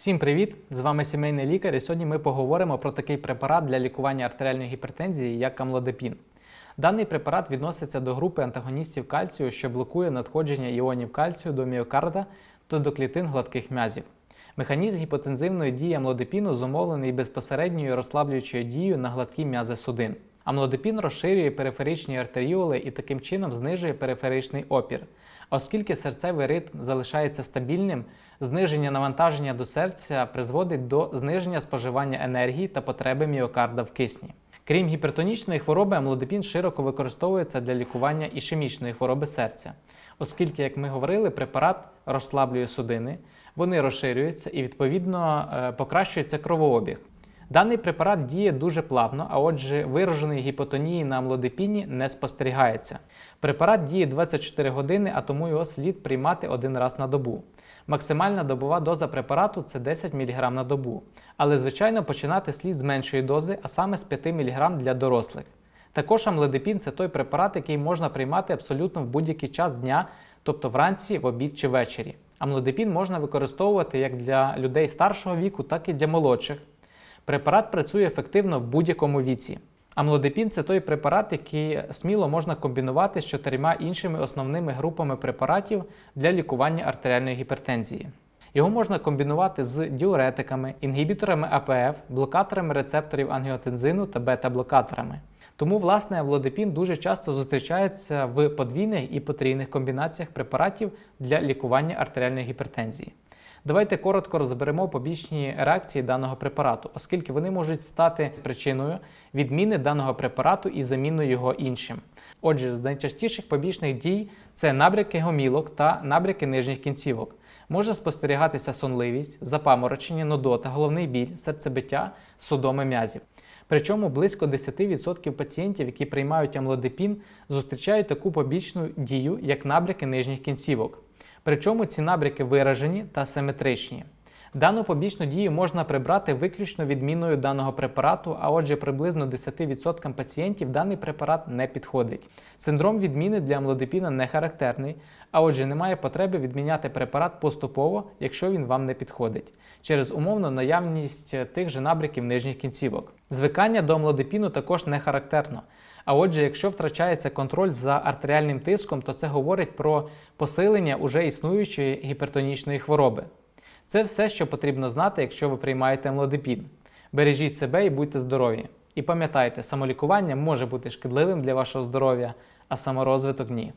Всім привіт! З вами сімейний лікар, і сьогодні ми поговоримо про такий препарат для лікування артеріальної гіпертензії, як амлодепін. Даний препарат відноситься до групи антагоністів кальцію, що блокує надходження іонів кальцію до міокарда та до клітин гладких м'язів. Механізм гіпотензивної дії амлодепіну зумовлений безпосередньою розслаблюючою дією на гладкі м'язи судин. Амлодепін розширює периферичні артеріоли і таким чином знижує периферичний опір. Оскільки серцевий ритм залишається стабільним, зниження навантаження до серця призводить до зниження споживання енергії та потреби міокарда в кисні. Крім гіпертонічної хвороби, амлодепін широко використовується для лікування ішемічної хвороби серця, оскільки, як ми говорили, препарат розслаблює судини, вони розширюються і відповідно е, покращується кровообіг. Даний препарат діє дуже плавно, а отже, вираженої гіпотонії на амлодепіні не спостерігається. Препарат діє 24 години, а тому його слід приймати один раз на добу. Максимальна добова доза препарату це 10 мг на добу, але звичайно починати слід з меншої дози, а саме з 5 мг для дорослих. Також амлодепін це той препарат, який можна приймати абсолютно в будь-який час дня, тобто вранці, в обід чи ввечері. Амлодепін можна використовувати як для людей старшого віку, так і для молодших. Препарат працює ефективно в будь-якому віці. Амлодепін це той препарат, який сміло можна комбінувати з чотирма іншими основними групами препаратів для лікування артеріальної гіпертензії. Його можна комбінувати з діуретиками, інгібіторами АПФ, блокаторами рецепторів ангіотензину та бета-блокаторами. Тому, власне, амлодепін дуже часто зустрічається в подвійних і потрійних комбінаціях препаратів для лікування артеріальної гіпертензії. Давайте коротко розберемо побічні реакції даного препарату, оскільки вони можуть стати причиною відміни даного препарату і заміною його іншим. Отже, з найчастіших побічних дій це набряки гомілок та набряки нижніх кінцівок. Може спостерігатися сонливість, запаморочення, нудота, головний біль, серцебиття, судоми м'язів. Причому близько 10% пацієнтів, які приймають амлодепін, зустрічають таку побічну дію, як набряки нижніх кінцівок. Причому ці набряки виражені та симетричні. Дану побічну дію можна прибрати виключно відміною даного препарату, а отже, приблизно 10% пацієнтів даний препарат не підходить. Синдром відміни для амлодепіна не характерний, а отже, немає потреби відміняти препарат поступово, якщо він вам не підходить, через умовну наявність тих же набряків нижніх кінцівок. Звикання до амлодепіну також не характерно. А отже, якщо втрачається контроль за артеріальним тиском, то це говорить про посилення уже існуючої гіпертонічної хвороби. Це все, що потрібно знати, якщо ви приймаєте млодипін. Бережіть себе і будьте здорові. І пам'ятайте, самолікування може бути шкідливим для вашого здоров'я, а саморозвиток ні.